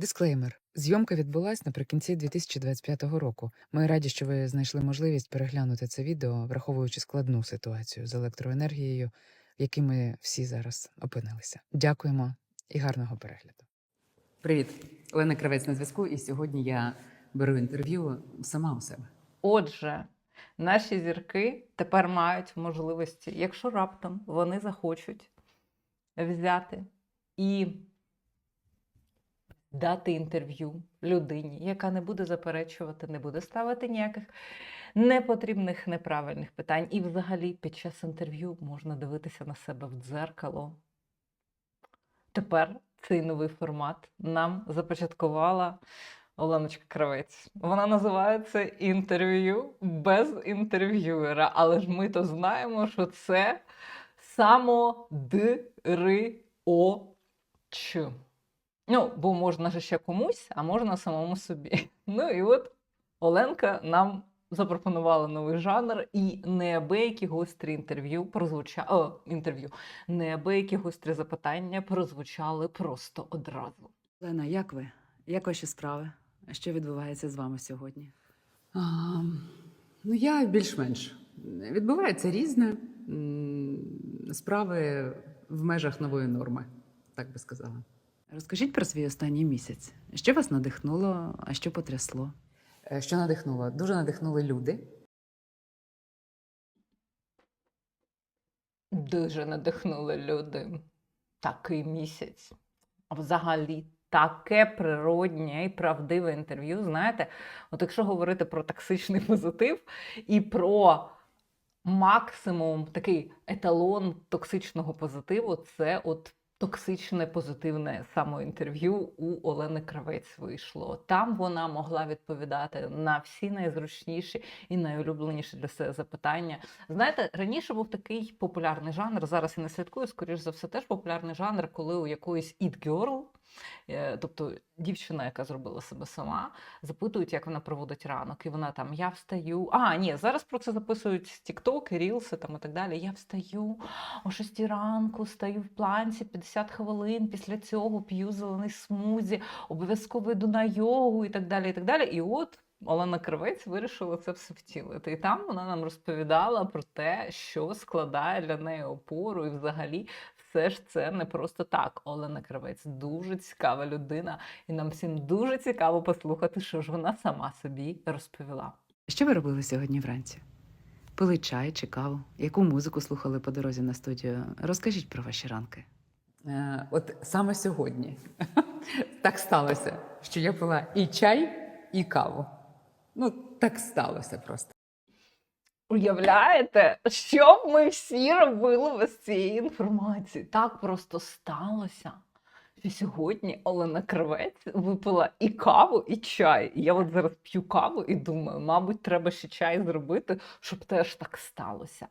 Дисклеймер: зйомка відбулась наприкінці 2025 року. Ми раді, що ви знайшли можливість переглянути це відео, враховуючи складну ситуацію з електроенергією, в якій ми всі зараз опинилися. Дякуємо і гарного перегляду. Привіт, Олена Кравець на зв'язку. І сьогодні я беру інтерв'ю сама у себе. Отже, наші зірки тепер мають можливості, якщо раптом вони захочуть взяти і дати інтерв'ю людині, яка не буде заперечувати, не буде ставити ніяких непотрібних, неправильних питань. І взагалі під час інтерв'ю можна дивитися на себе в дзеркало. Тепер цей новий формат нам започаткувала Оленочка Кравець. Вона називається інтерв'ю без інтерв'юера. Але ж ми то знаємо, що це самодирич. Ну, бо можна ж ще комусь, а можна самому собі. Ну і от Оленка нам запропонувала новий жанр, і неабиякі гострі інтерв'ю прозвучали. О, інтерв'ю. Неабиякі гострі запитання прозвучали просто одразу. Олена, як ви? Як ваші справи? Що відбувається з вами сьогодні? А, ну, я більш-менш. Відбувається різне. Справи в межах нової норми, так би сказала. Розкажіть про свій останній місяць. Що вас надихнуло, а що потрясло? Е, Що надихнуло? Дуже надихнули люди. Дуже надихнули люди. Такий місяць. А взагалі таке природнє і правдиве інтерв'ю. Знаєте, от якщо говорити про токсичний позитив і про максимум такий еталон токсичного позитиву, це от токсичне позитивне самоінтерв'ю у Олени Кравець вийшло. Там вона могла відповідати на всі найзручніші і найулюбленіші для себе запитання. Знаєте, раніше був такий популярний жанр. Зараз я не слідкую, скоріш за все, теж популярний жанр, коли у якоїсь it girl, тобто дівчина, яка зробила себе сама, запитують, як вона проводить ранок. І вона там я встаю. А, ні, зараз про це записують TikTok, рілси там і так далі. Я встаю о 6 ранку, стаю в планці 50 хвилин. Після цього п'ю зелений смузі, обов'язково йду на йогу і так далі. І так далі. І от. Олена Кривець вирішила це все втілити. І там вона нам розповідала про те, що складає для неї опору, і взагалі все ж це не просто так. Олена Кривець дуже цікава людина, і нам всім дуже цікаво послухати, що ж вона сама собі розповіла. Що ви робили сьогодні вранці? Пили чай чи каву? Яку музику слухали по дорозі на студію? Розкажіть про ваші ранки. Е, От саме сьогодні так сталося, що я пила і чай, і каву. Ну, так сталося просто. Уявляєте, що б ми всі робили без цієї інформації? Так просто сталося. Сьогодні Олена Кравець випила і каву, і чай. І я от зараз п'ю каву і думаю, мабуть, треба ще чай зробити, щоб теж так сталося.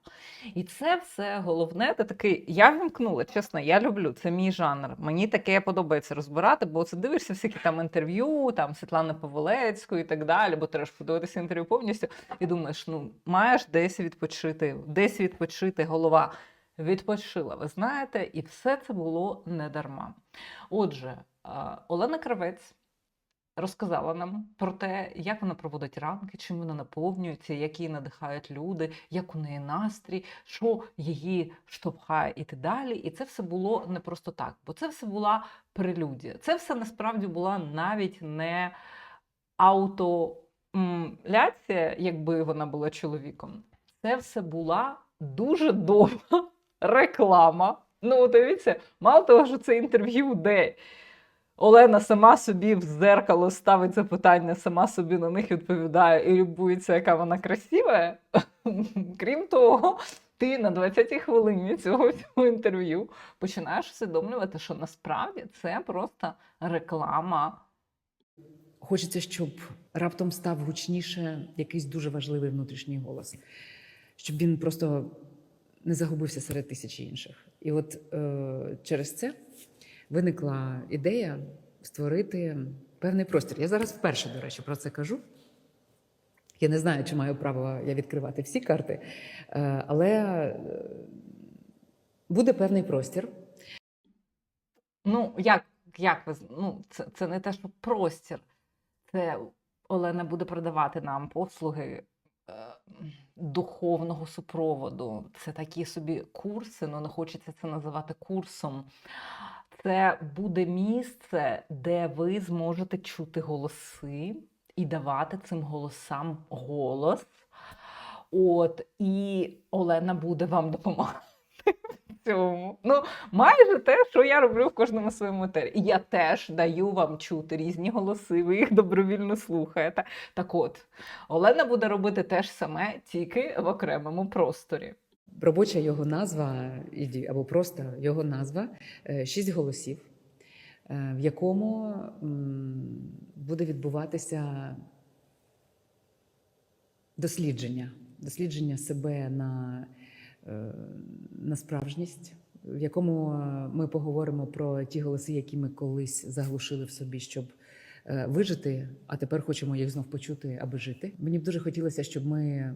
І це все головне. Це такий, я вімкнула, чесно, я люблю, це мій жанр. Мені таке подобається розбирати, бо це дивишся всякі там інтерв'ю, там Світлани Поволецької і так далі, бо треба ж подивитися інтерв'ю повністю, і думаєш, ну маєш десь відпочити, десь відпочити голова. Відпочила, ви знаєте, і все це було не дарма. Отже, Олена Кравець розказала нам про те, як вона проводить ранки, чим вона наповнюється, як її надихають люди, як у неї настрій, що її штовхає і так далі. І це все було не просто так, бо це все була прелюдія. Це все насправді була навіть не аутоляція, якби вона була чоловіком. Це все була дуже довга реклама. Ну, дивіться, мало того, що це інтерв'ю, де Олена сама собі в зеркало ставить запитання, сама собі на них відповідає і любується, яка вона красива. Крім того, ти на 20-й хвилині цього, цього інтерв'ю починаєш усвідомлювати, що насправді це просто реклама. Хочеться, щоб раптом став гучніше якийсь дуже важливий внутрішній голос, щоб він просто не загубився серед тисячі інших. І от е, через це виникла ідея створити певний простір. Я зараз вперше, до речі, про це кажу. Я не знаю, чи маю право я відкривати всі карти, е, але е, буде певний простір, Ну, як як ви ну, це, це не те, що простір. Це Олена буде продавати нам послуги е, духовного супроводу. Це такі собі курси, але не хочеться це називати курсом. Це буде місце, де ви зможете чути голоси і давати цим голосам голос. От, і Олена буде вам допомагати цьому. Ну, майже те, що я роблю в кожному своєму етері. І я теж даю вам чути різні голоси, ви їх добровільно слухаєте. Так от, Олена буде робити те ж саме, тільки в окремому просторі. Робоча його назва, або просто його назва е, шість голосів, е, в якому буде відбуватися дослідження, дослідження себе на, на справжність, в якому е, ми поговоримо про ті голоси, які ми колись заглушили в собі, щоб е, вижити, а тепер хочемо їх знов почути, аби жити. Мені б дуже хотілося, щоб ми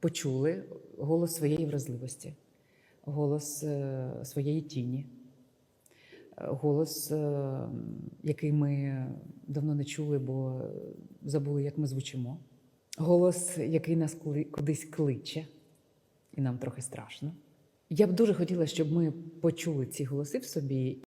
почули голос своєї вразливості, голос е, своєї тіні, е, голос, е, який ми давно не чули, бо забули, як ми звучимо. Голос, який нас кудись кличе, і нам трохи страшно. Я б дуже хотіла, щоб ми почули ці голоси в собі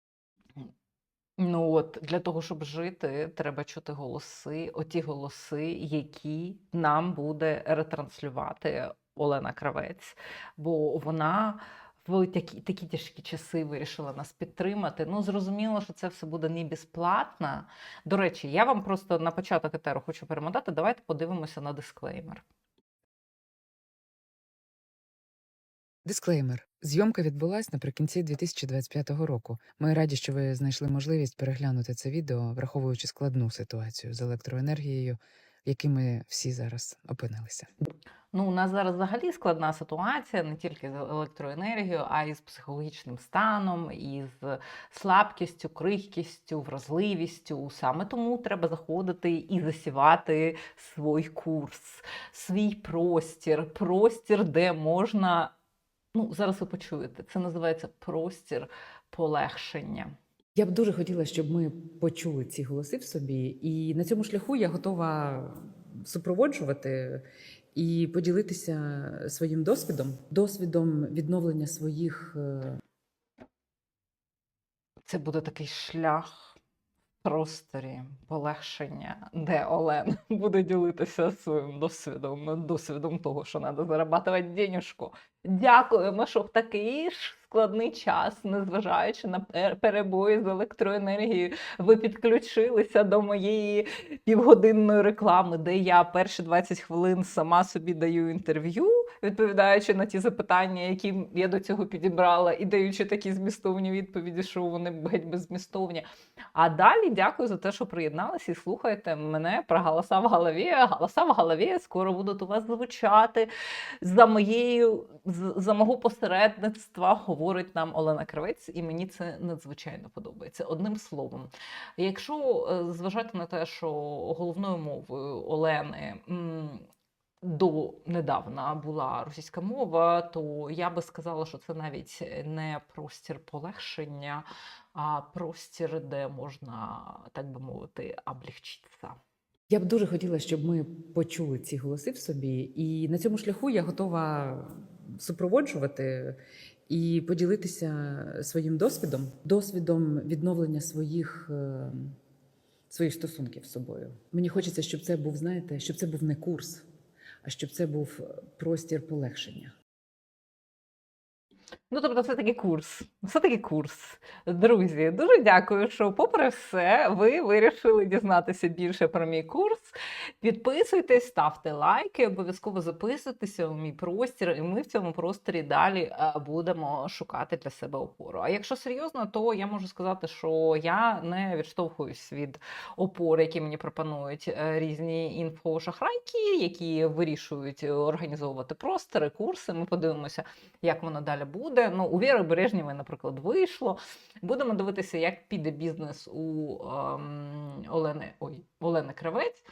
Ну от для того, щоб жити, треба чути голоси, оті голоси, які нам буде ретранслювати Олена Кравець, бо вона в такі, такі тяжкі часи вирішила нас підтримати. Ну, зрозуміло, що це все буде не безплатно. До речі, я вам просто на початок етеру хочу перемотати. Давайте подивимося на дисклеймер. Дисклеймер. Зйомка відбулась наприкінці 2025 року. Ми раді, що ви знайшли можливість переглянути це відео, враховуючи складну ситуацію з електроенергією, в якій ми всі зараз опинилися. Ну, у нас зараз взагалі складна ситуація не тільки з електроенергією, а й з психологічним станом, і з слабкістю, крихкістю, вразливістю. Саме тому треба заходити і засівати свій курс, свій простір, простір, де можна. Ну, зараз ви почуєте, це називається простір полегшення. Я б дуже хотіла, щоб ми почули ці голоси в собі, і на цьому шляху я готова супроводжувати і поділитися своїм досвідом, досвідом відновлення своїх е, Це буде такий шлях в просторі полегшення, де Олена буде ділитися своїм досвідом, досвідом того, що треба зарабатувати денежку. Дякуємо, що в такий ж складний час, незважаючи на перебої з електроенергією, ви підключилися до моєї півгодинної реклами, де я перші 20 хвилин сама собі даю інтерв'ю, відповідаючи на ті запитання, які я до цього підібрала, і даючи такі змістовні відповіді, що вони геть беззмістовні. А далі дякую за те, що приєдналися і слухаєте мене про голоса в голові. Голоса в голові скоро будуть у вас звучати. За моєю за мого посередництва говорить нам Олена Кравець, і мені це надзвичайно подобається. Одним словом, якщо е, зважати на те, що головною мовою Олени. до недавна була російська мова, то я би сказала, що це навіть не простір полегшення, а простір, де можна, так би мовити, облегчитися. Я б дуже хотіла, щоб ми почули ці голоси в собі, і на цьому шляху я готова супроводжувати і поділитися своїм досвідом, досвідом відновлення своїх, е, своїх стосунків з собою. Мені хочеться, щоб це був, знаєте, щоб це був не курс, а щоб це був простір полегшення. Ну, тобто, все таки курс. Все таки курс. Друзі, дуже дякую, що, попри все, ви вирішили дізнатися більше про мій курс. Підписуйтесь, ставте лайки, обов'язково записуйтеся у мій простір, і ми в цьому просторі далі е, будемо шукати для себе опору. А якщо серйозно, то я можу сказати, що я не відштовхуюсь від опор, які мені пропонують е, різні інфошахрайки, які вирішують е, організовувати простори, курси. Ми подивимося, як воно далі буде. Ну, у Віри Бережнєвої, наприклад, вийшло. Будемо дивитися, як піде бізнес у ем, Олени, ой, Олени Кравець.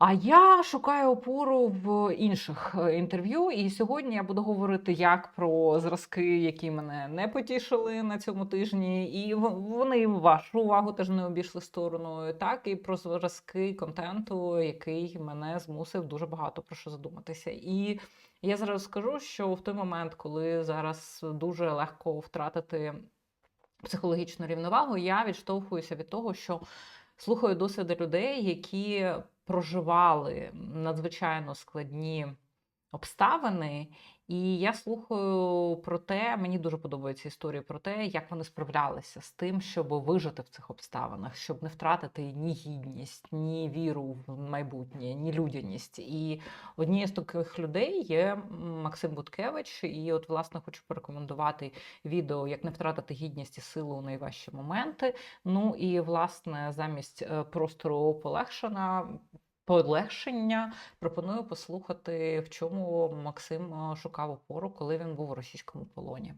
А я шукаю опору в інших е, інтерв'ю, і сьогодні я буду говорити як про зразки, які мене не потішили на цьому тижні, і вони вашу увагу теж не обійшли стороною, так і про зразки контенту, який мене змусив дуже багато про що задуматися. І я зараз скажу, що в той момент, коли зараз дуже легко втратити психологічну рівновагу, я відштовхуюся від того, що слухаю досвіди людей, які проживали надзвичайно складні обставини. І я слухаю про те, мені дуже подобаються історії про те, як вони справлялися з тим, щоб вижити в цих обставинах, щоб не втратити ні гідність, ні віру в майбутнє, ні людяність. І однією з таких людей є Максим Буткевич. І, от, власне, хочу порекомендувати відео Як не втратити гідність і силу у найважчі моменти. Ну і власне замість е, простору полегшена. Полегшення пропоную послухати, в чому Максим е, шукав опору, коли він був у російському полоні.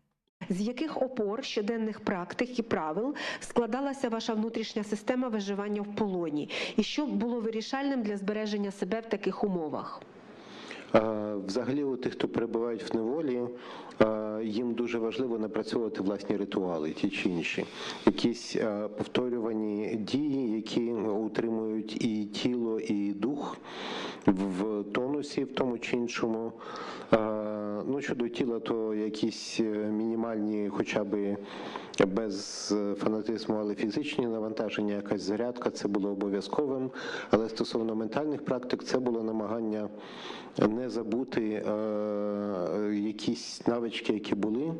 З яких опор, щоденних практик і правил складалася ваша внутрішня система виживання в полоні, і що було вирішальним для збереження себе в таких умовах? Взагалі, у тих, хто перебувають в неволі, а, їм дуже важливо напрацьовувати власні ритуали, ті чи інші, якісь повторювані дії, які утримують і тіло, і дух в тонусі, в тому чи іншому. Ну, щодо тіла, то якісь е, мінімальні, хоча б без е, фанатизму, але фізичні навантаження, якась зарядка, це було обов'язковим. Але стосовно ментальних практик, це було намагання не забути е, якісь навички, які були.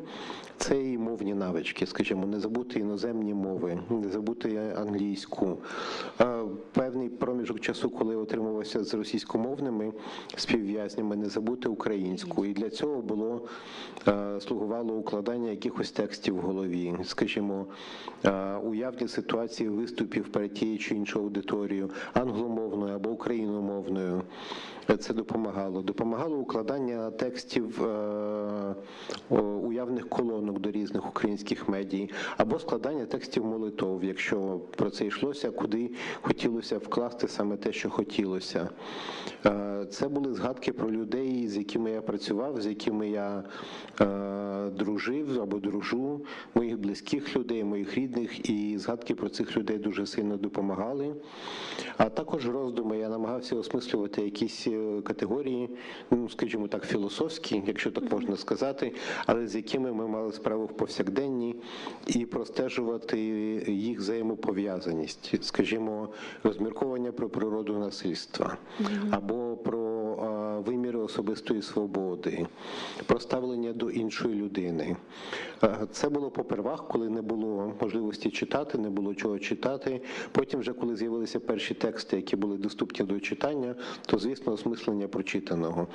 Це і мовні навички, скажімо, не забути іноземні мови, не забути англійську. Е, Певний проміжок часу, коли отримувався з російськомовними співв'язнями, не забути українську. І для цього було е, слугувало укладання якихось текстів в голові, скажімо, е, уявні ситуації виступів перед тією чи іншою аудиторією, англомовною або україномовною. Це допомагало. Допомагало укладання текстів е, уявних колонок до різних українських медій, або складання текстів молитов, якщо про це йшлося, куди хотілося вкласти саме те, що хотілося. Е, Це були згадки про людей, з якими я працював, з якими я е, дружив або дружу, моїх близьких людей, моїх рідних, і згадки про цих людей дуже сильно допомагали. А також роздуми я намагався осмислювати якісь е, категорії, ну скажімо так, філософські, якщо так можна сказати, але з якими ми мали справу в повсякденні, і простежувати їх взаємопов'язаність, скажімо, розмірковання про природу насильства або про виміри особистої свободи, про ставлення до іншої людини. Це було попервах, коли не було можливості читати, не було чого читати. Потім, вже коли з'явилися перші тексти, які були доступні до читання, то звісно осмислення прочитаного.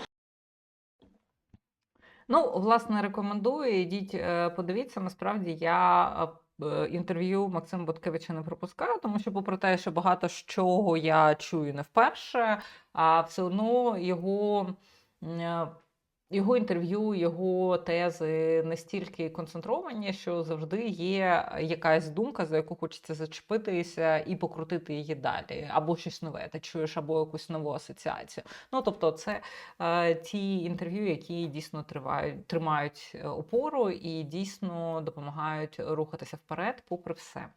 Ну, власне, рекомендую. Ідіть, е, подивіться. Насправді я е, інтерв'ю Максима Боткевича не пропускаю, тому що, попри те, що багато з чого я чую не вперше, а все одно його. Його інтерв'ю, його тези настільки концентровані, що завжди є якась думка, за яку хочеться зачепитися і покрутити її далі, або щось нове. Ти чуєш, або якусь нову асоціацію. Ну тобто, це е, ті інтерв'ю, які дійсно тривають, тримають е, опору і дійсно допомагають рухатися вперед, попри все.